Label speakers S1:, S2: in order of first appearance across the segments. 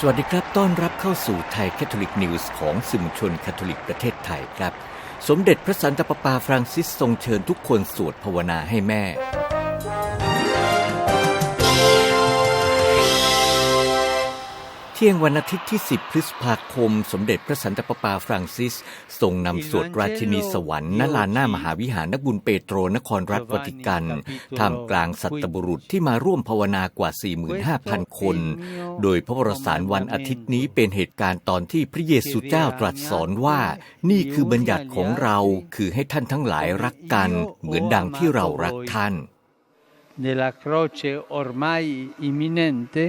S1: สวัสดีครับ ต้อนรับเข้าสู่ไทยแคทอลิกนิวส์ของสื่อมวลชนคาทอลิกประเทศไทยครับ สมเด็จพระสันตะปาปาฟรังซิสทรงเชิญทุกคนสวดภาวนาให้แม่ เที่ยงวันอาทิตย์ที่ 10 พฤษภาคม สมเด็จพระสันตะปาปาฟรังซิส ทรงนำสวดราชินีสวรรค์ณลานหน้ามหาวิหารนบุญเปโตรนครรัฐวาติกันท่ามกลางสัตบุรุษที่มาร่วมภาวนากว่า 45,000 คน โดยพระวรสารวันอาทิตย์นี้เป็นเหตุการณ์ตอนที่พระเยซูเจ้าตรัสสอนว่า นี่คือบัญญัติของเราคือให้ท่านทั้งหลายรักกัน เหมือนดังที่เรารักท่าน
S2: Nella croce ormai imminente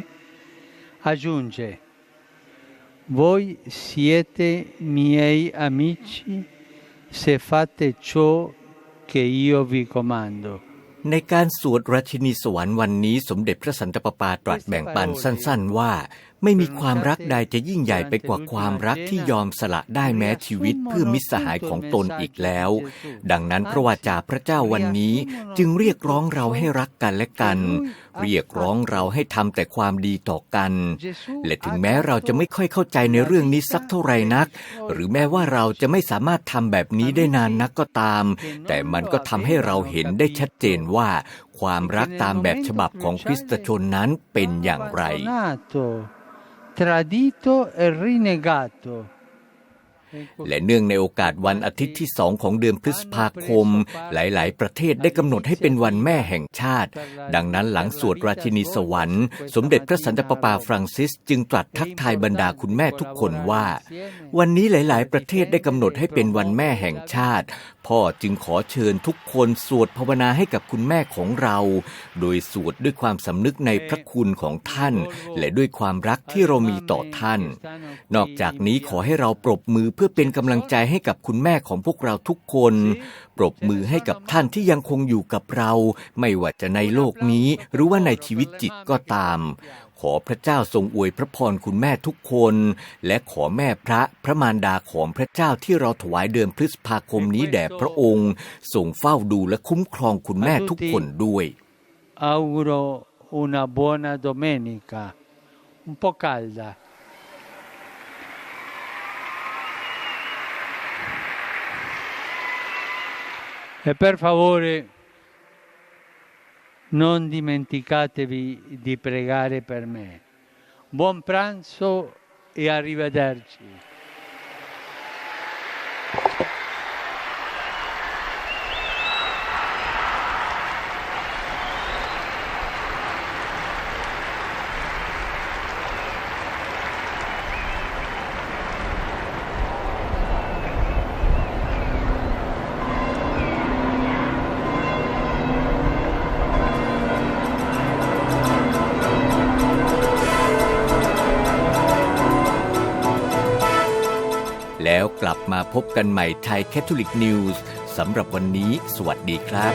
S2: aggiunge Voi siete miei amici se fate ciò che io vi comando.
S1: ในการสวดราชินีสวรรค์วันนี้สมเด็จพระสันตะปาปาตรัสแบ่งปันสั้น ๆ ว่า ไม่มีความรักใดจะยิ่งใหญ่ไปกว่าความรักที่ยอมสละได้แม้ชีวิตเพื่อมิตรสหายของตนอีกแล้ว ดังนั้นพระวาจาพระเจ้าวันนี้จึงเรียกร้องเราให้รักกันและกัน เรียกร้องเราให้ทำแต่ความดีต่อกัน และถึงแม้เราจะไม่ค่อยเข้าใจในเรื่องนี้สักเท่าไหร่นัก หรือแม้ว่าเราจะไม่สามารถทำแบบนี้ได้นานนักก็ตาม แต่มันก็ทำให้เราเห็นได้ชัดเจนว่า ความรักตามแบบฉบับของคริสตชนนั้นเป็นอย่างไร
S2: Nato, tradito e rinegato.
S1: และเนื่องในโอกาสวันอาทิตย์ที่สองของเดือนพฤษภาคม หลายๆ ประเทศได้กำหนดให้เป็นวันแม่แห่งชาติ ดังนั้นหลังสวดราชินีสวรรค์ สมเด็จพระสันตะปาปาฟรังซิส จึงตรัสทักทายบรรดาคุณแม่ทุกคนว่า วันนี้หลาย ๆ ประเทศได้กำหนดให้เป็นวันแม่แห่งชาติ พ่อจึงขอเชิญทุกคนสวดภาวนาให้กับคุณแม่ของเรา โดยสวดด้วยความสำนึกในพระคุณของท่าน และด้วยความรักที่เรามีต่อท่าน นอกจากนี้ขอให้เราปรบมือเพื่อเป็นกำลังใจให้กับคุณแม่ของพวกเราทุกคน ปรบมือให้กับท่านที่ยังคงอยู่กับเรา ไม่ว่าจะในโลกนี้หรือว่าในชีวิตจิตก็ตาม ขอพระเจ้าทรงอวยพระพรคุณแม่ทุกคน และขอแม่พระพระมารดาของพระเจ้าที่เราถวายเดือนพฤษภาคมนี้แด่พระองค์ทรงเฝ้าดูและคุ้มครองคุณแม่ทุกคนด้วย
S2: Auguro una buona domenica, un po' calda. E per favore non dimenticatevi di pregare per me. Buon pranzo e arrivederci.
S1: กลับมาพบกันใหม่ไทยแคทอลิกนิวส์สำหรับวันนี้ สวัสดีครับ